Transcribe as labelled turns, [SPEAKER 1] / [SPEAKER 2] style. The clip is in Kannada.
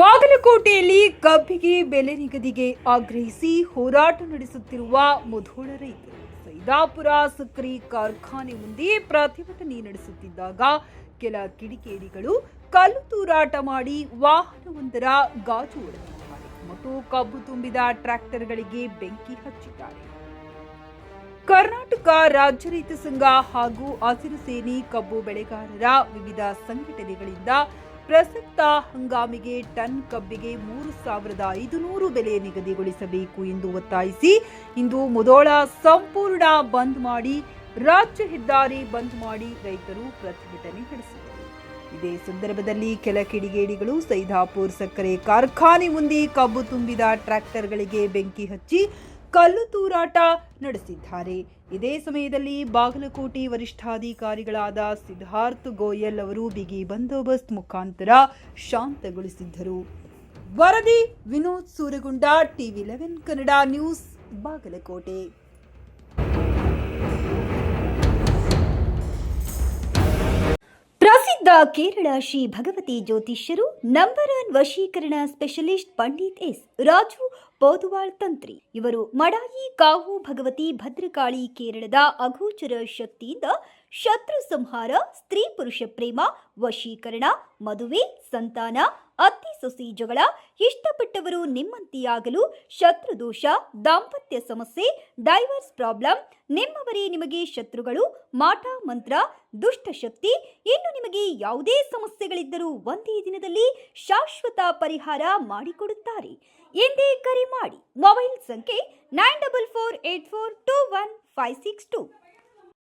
[SPEAKER 1] ಬಾಗಲಕೋಟೆಯಲ್ಲಿ ಕಬ್ಬಿಗೆ ಬೆಲೆ ನಿಗದಿಗೆ ಆಗ್ರಹಿಸಿ ಹೋರಾಟ ನಡೆಸುತ್ತಿರುವ ಮುಧೋಳ ರೈತರು. ಸೈದಾಪುರ ಸಕ್ಕರೆ ಕಾರ್ಖಾನೆ ಮುಂದೆ ಪ್ರತಿಭಟನೆ ನಡೆಸುತ್ತಿದ್ದಾಗ ಕೆಲ ಕಿಡಿಕೇಡಿಗಳು ಕಲ್ಲು ತೂರಾಟ ಮಾಡಿ ವಾಹನವೊಂದರ ಗಾಜು ಒಡೆದಿದ್ದಾರೆ ಮತ್ತು ಕಬ್ಬು ತುಂಬಿದ ಟ್ರ್ಯಾಕ್ಟರ್ಗಳಿಗೆ ಬೆಂಕಿ ಹಚ್ಚಿದ್ದಾರೆ. ಕರ್ನಾಟಕ ರಾಜ್ಯ ರೈತ ಸಂಘ ಹಾಗೂ ಹಸಿರು ಸೇನೆ ಕಬ್ಬು ಬೆಳೆಗಾರರ ವಿವಿಧ ಸಂಘಟನೆಗಳಿಂದ ಪ್ರಸಕ್ತ ಹಂಗಾಮಿಗೆ ಟನ್ ಕಬ್ಬಿಗೆ ಮೂರು ಸಾವಿರದ ಐದುನೂರು ಬೆಲೆ ನಿಗದಿಗೊಳಿಸಬೇಕು ಎಂದು ಒತ್ತಾಯಿಸಿ ಇಂದು ಮುದೋಳ ಸಂಪೂರ್ಣ ಬಂದ್ ಮಾಡಿ ರಾಜ್ಯ ಹೆದ್ದಾರಿ ಬಂದ್ ಮಾಡಿ ರೈತರು ಪ್ರತಿಭಟನೆ ನಡೆಸಿದರು. ಇದೇ ಸಂದರ್ಭದಲ್ಲಿ ಕೆಲ ಕಿಡಿಗೇಡಿಗಳು ಸೈದಾಪುರ್ ಸಕ್ಕರೆ ಕಾರ್ಖಾನೆ ಮುಂದೆ ಕಬ್ಬು ತುಂಬಿದ ಟ್ರ್ಯಾಕ್ಟರ್ಗಳಿಗೆ ಬೆಂಕಿ ಹಚ್ಚಿ ಕಲ್ಲು ತೂರಾಟ ನಡೆಸಿದ್ದಾರೆ. ಇದೇ ಸಮಯದಲ್ಲಿ ಬಾಗಲಕೋಟೆ ವರಿಷ್ಠಾಧಿಕಾರಿಗಳಾದ ಸಿದ್ಧಾರ್ಥ್ ಗೋಯಲ್ ಅವರು ಬಿಗಿ ಬಂದೋಬಸ್ತ್ ಮುಖಾಂತರ ಶಾಂತಗೊಳಿಸಿದ್ದರು. ವರದಿ, Vinod Suragunda, TV eleven Kannada news, Bagalkote.
[SPEAKER 2] Kerala Shri Bhagavati ಜ್ಯೋತಿಷ್ಯರು number one ವಶೀಕರಣ ಸ್ಪೆಷಲಿಸ್ಟ್ ಪಂಡಿತ್ ಎಸ್ ರಾಜು ಪೋದುವಾಳ್ ತಂತ್ರಿ. ಇವರು ಮಡಾಯಿ ಕಾವು ಭಗವತಿ ಭದ್ರಕಾಳಿ ಕೇರಳದ ಅಗೋಚರ ಶಕ್ತಿಯಿಂದ ಶತ್ರು ಸಂಹಾರ, ಸ್ತ್ರೀ ಪುರುಷ ಪ್ರೇಮ, ವಶೀಕರಣ, ಮದುವೆ, ಸಂತಾನ, ಅತ್ತಿ ಸೊಸಿ ಜಗಳ, ಇಷ್ಟಪಟ್ಟವರು ನಿಮ್ಮಂತೆಯಾಗಲು ಶತ್ರುದೋಷ ದಾಂಪತ್ಯ ಸಮಸ್ಯೆ, ಡೈವರ್ಸ್ ಪ್ರಾಬ್ಲಮ್, ನಿಮ್ಮವರೇ ನಿಮಗೆ ಶತ್ರುಗಳು, ಮಾಟ ಮಂತ್ರ ದುಷ್ಟಶಕ್ತಿ ಇನ್ನು ನಿಮಗೆ ಯಾವುದೇ ಸಮಸ್ಯೆಗಳಿದ್ದರೂ ಒಂದೇ ದಿನದಲ್ಲಿ ಶಾಶ್ವತ ಪರಿಹಾರ ಮಾಡಿಕೊಡುತ್ತಾರೆ. ಎಂದೇ ಕರೆ ಮಾಡಿ ಮೊಬೈಲ್ ಸಂಖ್ಯೆ nine double four eight four two one five six two.